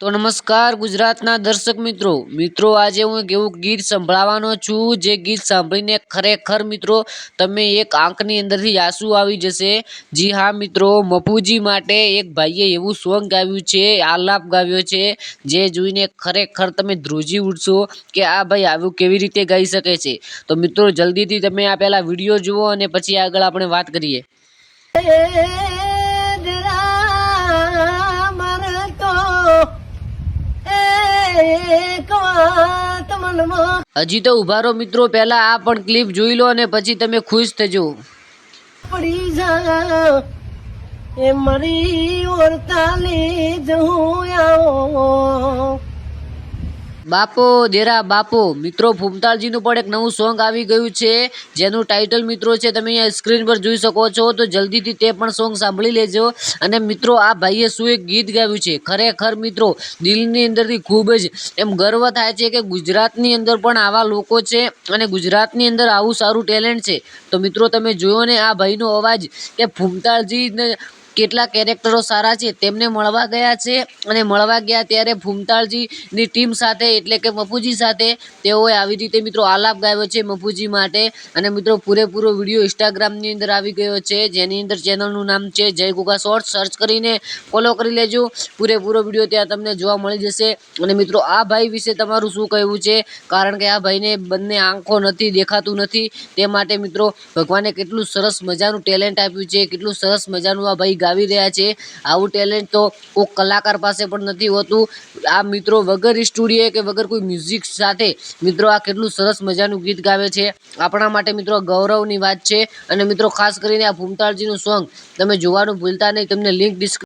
તો નમસ્કાર ગુજરાતના દર્શક મિત્રો. મિત્રો, આજે હું એક એવું ગીત સંભળાવવાનો છું, જે ગીત સાંભળીને ખરેખર મિત્રો, તમે એક આંખની અંદરથી આંસુ આવી જશે. જી હા મિત્રો મપુજી માટે એક ભાઈએ એવું સોંગ ગાવ્યું છે, આલાપ ગાવ્યો છે, જે જોઈને ખરેખર તમે ધ્રુજી ઉઠશો કે આ ભાઈ આવું કેવી રીતે ગાઈ શકે છે. તો મિત્રો, જલ્દીથી તમે આ પહેલાં વીડિયો જુઓ અને પછી આગળ આપણે વાત કરીએ. હજી તો ઊભા રહો મિત્રો, પહેલા આ પણ ક્લિપ જોઈ લો અને પછી તમે ખુશ થજો. પડી જા, એ મરી ઓરતાલી જવું આવો. બાપો, દેરા બાપો, મિત્રો ફૂમતાળજીનું પણ એક નવું સોંગ આવી ગયું છે, જેનું ટાઇટલ મિત્રો, છે, તમે અહીંયા સ્ક્રીન પર જોઈ શકો છો, તો જલ્દીથી તે પણ સોંગ સાંભળી લેજો. અને મિત્રો, આ ભાઈએ શું એક ગીત ગાવ્યું છે? ખરેખર, મિત્રો, દિલની અંદરથી ખૂબ જ એમ ગર્વ થાય છે કે ગુજરાતની અંદર પણ આવા લોકો છે અને ગુજરાતની અંદર આવું સારું ટેલેન્ટ છે. તો મિત્રો, તમે જોયો ને આ ભાઈનો અવાજ કે ફૂમતાળજીને કેટલા કેરેક્ટરો સારા છે તેમને મળવા ગયા છે અને મળવા ગયા ત્યારે ભૂમતાળજીની ટીમ સાથે એટલે કે મપુજી સાથે તેઓએ આવી રીતે મિત્રો આલાપ ગાયો છે મપુજી માટે. અને મિત્રો પૂરેપૂરો વીડિયો ઇન્સ્ટાગ્રામની અંદર આવી ગયો છે. જેની અંદર ચેનલનું નામ છે જય ગુગા શોર્ટ. સર્ચ કરીને ફોલો કરી લેજો. પૂરેપૂરો વીડિયો ત્યાં તમને જોવા મળી જશે. અને મિત્રો આ ભાઈ વિશે તમારું શું કહેવું છે? કારણ કે આ ભાઈને બંને આંખો નથી, દેખાતું નથી. તે માટે મિત્રો ભગવાને કેટલું સરસ મજાનું ટેલેન્ટ આપ્યું છે, કેટલું સરસ મજાનું આ ભાઈ ગાવી રહ્યા છે. આવું ટેલેન્ટ તો કોઈ કલાકાર પાસે પણ નથી હોતું. આ મિત્રો વગર સ્ટુડિયો કે વગર કોઈ મ્યુઝિક સાથે, મિત્રો આ કેટલું સરસ મજાનું ગીત ગાવે છે. આપણા માટે મિત્રો ગૌરવની વાત છે. અને મિત્રો ખાસ કરીને આ ભૂમતાળજીનું સોંગ તમે જોવાનું ભૂલતા નહીં, તમને લિંક ડિસ્ક